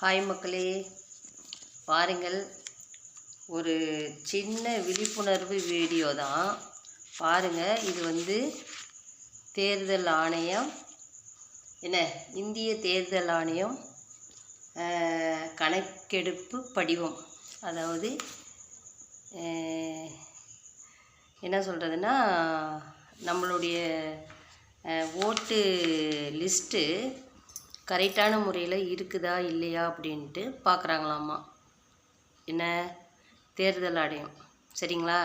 Hi மக்களே. பாருங்கள் ஒரு சின்ன விழிப்புணர்வு வீடியோ தான். பாருங்கள் இது வந்து தேர்தல் ஆணையம். என்ன? இந்திய தேர்தல் ஆணையம் கணக்கெடுப்பு படிவம். அதாவது என்ன சொல்கிறதுன்னா நம்மளுடைய ஓட்டு லிஸ்ட்டு கரெக்டான முறையில் இருக்குதா இல்லையா அப்படின்ட்டு பார்க்குறாங்களாமா என்ன? தேர்தல் ஆணையம். சரிங்களா?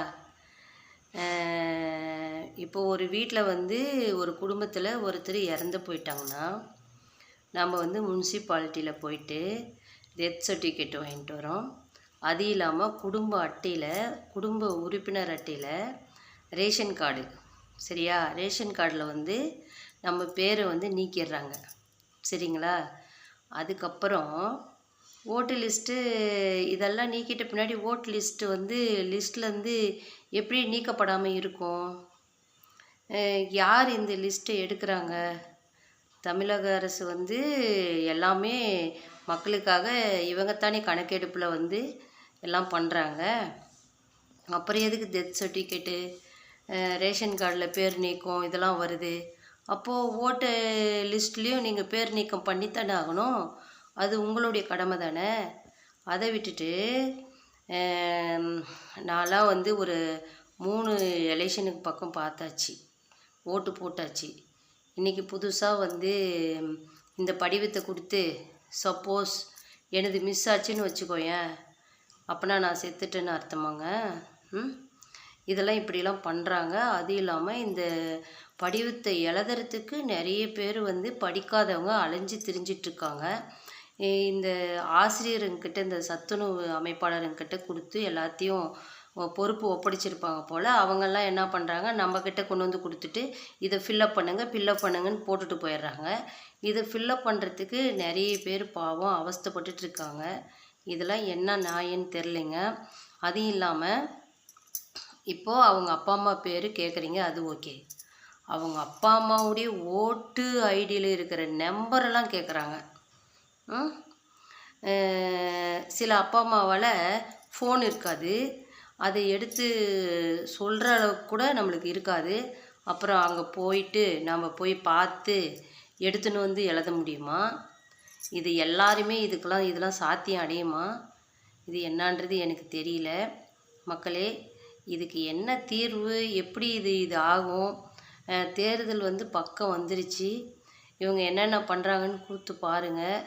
இப்போ ஒரு வீட்டில் வந்து ஒரு குடும்பத்தில் ஒருத்தர் இறந்து போயிட்டாங்கன்னா நம்ம வந்து முன்சிபாலிட்டியில் போயிட்டு டெத் சர்டிஃபிகேட் வாங்கிட்டு வரோம். அது இல்லாமல் குடும்ப அட்டையில் குடும்ப உறுப்பினர் அட்டையில் ரேஷன் கார்டு. சரியா? ரேஷன் கார்டில் வந்து நம்ம பேரை வந்து நீக்கிடுறாங்க. சரிங்களா? அதுக்கப்புறம் ஓட்டு லிஸ்ட்டு இதெல்லாம் நீக்கிட்ட பின்னாடி ஓட்டு லிஸ்ட்டு வந்து லிஸ்ட்லேருந்து எப்படி நீக்கப்படாமல் இருக்கும்? யார் இந்த லிஸ்ட்டை எடுக்கிறாங்க? தமிழக அரசு வந்து எல்லாமே மக்களுக்காக இவங்கத்தானே கணக்கெடுப்பில் வந்து எல்லாம் பண்ணுறாங்க அப்புறம் எதுக்கு டெத் சர்டிஃபிகேட்டு ரேஷன் கார்டில் பேர் நீக்கம் இதெல்லாம் வருது. அப்போது ஓட்டு லிஸ்ட்லேயும் நீங்கள் பேர் நீக்கம் பண்ணித்தானே ஆகணும். அது உங்களுடைய கடமை தானே? அதை விட்டுட்டு நான்லாம் வந்து ஒரு மூணு எலெக்ஷனுக்கு பக்கம் பார்த்தாச்சு. ஓட்டு போட்டாச்சு. இன்றைக்கி புதுசாக வந்து இந்த படிவத்தை கொடுத்து சப்போஸ் எனது மிஸ் ஆச்சுன்னு வச்சுக்கோயேன் அப்போனா நான் செத்துட்டேன்னு அர்த்தமாங்க? ம்? இதெல்லாம் இப்படிலாம் பண்ணுறாங்க அது இல்லாமல் இந்த படிவத்தை எழுதுறதுக்கு நிறைய பேர் வந்து படிக்காதவங்க அலைஞ்சு திரிஞ்சிட்ருக்காங்க. இந்த ஆசிரியருங்கிட்ட இந்த சத்துணவு அமைப்பாளருங்கிட்ட கொடுத்து எல்லாத்தையும் பொறுப்பு ஒப்படைச்சிருப்பாங்க போல். அவங்கெல்லாம் என்ன பண்ணுறாங்க நம்மக்கிட்ட கொண்டு வந்து கொடுத்துட்டு இதை ஃபில்லப் பண்ணுங்கள் ஃபில்லப் பண்ணுங்கன்னு போட்டுட்டு போயிடுறாங்க. இதை ஃபில்லப் பண்ணுறதுக்கு நிறைய பேர் பாவம் அவஸ்தைப்பட்டுட்டு இருக்காங்க இதெல்லாம் என்ன நியாயன்னு தெரிலைங்க அதுவும் இல்லாமல் இப்போது அவங்க அப்பா அம்மா பேர் கேட்குறீங்க அது ஓகே. அவங்க அப்பா அம்மாவுடைய ஓட்டு ஐடியில் இருக்கிற நம்பரெல்லாம் கேட்குறாங்க சில அப்பா அம்மாவால் ஃபோன் இருக்காது. அதை எடுத்து சொல்கிற அளவுக்கு கூட நம்மளுக்கு இருக்காது. அப்புறம் அங்கே போயிட்டு நம்ம போய் பார்த்து எடுத்துன்னு வந்து எழுத முடியுமா? இது எல்லாருமே இதுக்கெல்லாம் இதெல்லாம் சாத்தியம் அடையுமா? இது என்னான்றது எனக்கு தெரியல. மக்களே இதுக்கு என்ன தீர்வு? எப்படி இது இது ஆகும்? தேர்தல் வந்து பக்கம் வந்துருச்சு. இவங்க என்னென்ன பண்ணுறாங்கன்னு கூத்து பாருங்கள்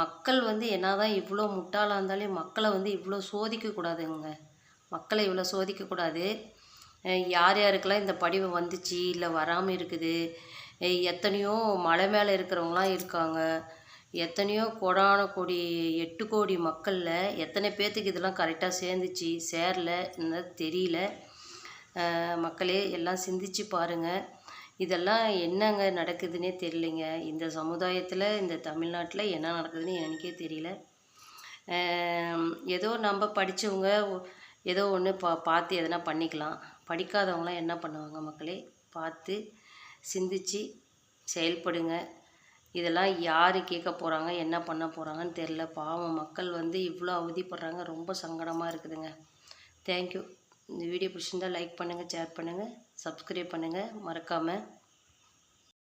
மக்கள் வந்து என்னதான் இவ்வளோ முட்டாளாக இருந்தாலே மக்களை வந்து இவ்வளோ சோதிக்கக்கூடாதுங்க மக்களை இவ்வளோ சோதிக்கக்கூடாது யார் யாருக்கெல்லாம் இந்த படிவம் வந்துச்சு இல்லை வராமல் இருக்குது? எத்தனையோ மலை மேலே இருக்கிறவங்களாம் இருக்காங்க. எத்தனையோ கோடான கோடி எட்டு கோடி மக்களில் எத்தனை பேர்த்துக்கு இதெல்லாம் கரெக்டாக சேர்ந்துச்சு சேரல என்னது தெரியல. மக்களே எல்லாம் சிந்திச்சு பாருங்கள் இதெல்லாம் என்னங்க நடக்குதுன்னே தெரியலைங்க. இந்த சமுதாயத்தில் இந்த தமிழ்நாட்டில் என்ன நடக்குதுன்னு எனக்கே தெரியல. ஏதோ நம்ம படித்தவங்க ஏதோ ஒன்று பா பார்த்து எதனா பண்ணிக்கலாம். படிக்காதவங்களாம் என்ன பண்ணுவாங்க மக்களே? பார்த்து சிந்திச்சு செயல்படுங்க. இதெல்லாம் யார் கேட்க போகிறாங்க என்ன பண்ண போகிறாங்கன்னு தெரில பாவம் மக்கள் வந்து இவ்வளோ அவதிப்படுறாங்க. ரொம்ப சங்கடமாக இருக்குதுங்க. தேங்க்யூ இந்த வீடியோ பிடிச்சிருந்தால் லைக் பண்ணுங்கள் ஷேர் பண்ணுங்கள் சப்ஸ்கிரைப் பண்ணுங்கள் மறக்காமல்